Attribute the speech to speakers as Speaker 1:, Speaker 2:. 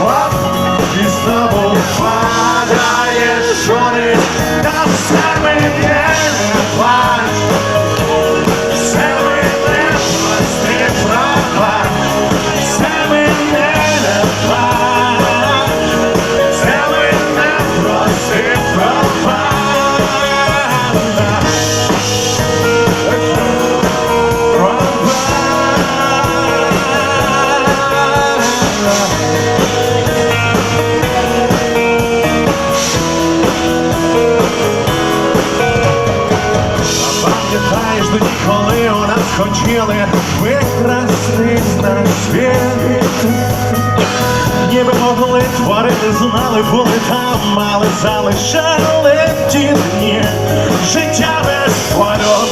Speaker 1: Оп, і з тобою падає шори. Пам'ятаєш тоді, коли у нас хотіли Прекрасний знак світ Ніби могли творити, знали, були там, мали залишали ті дні Життя без польот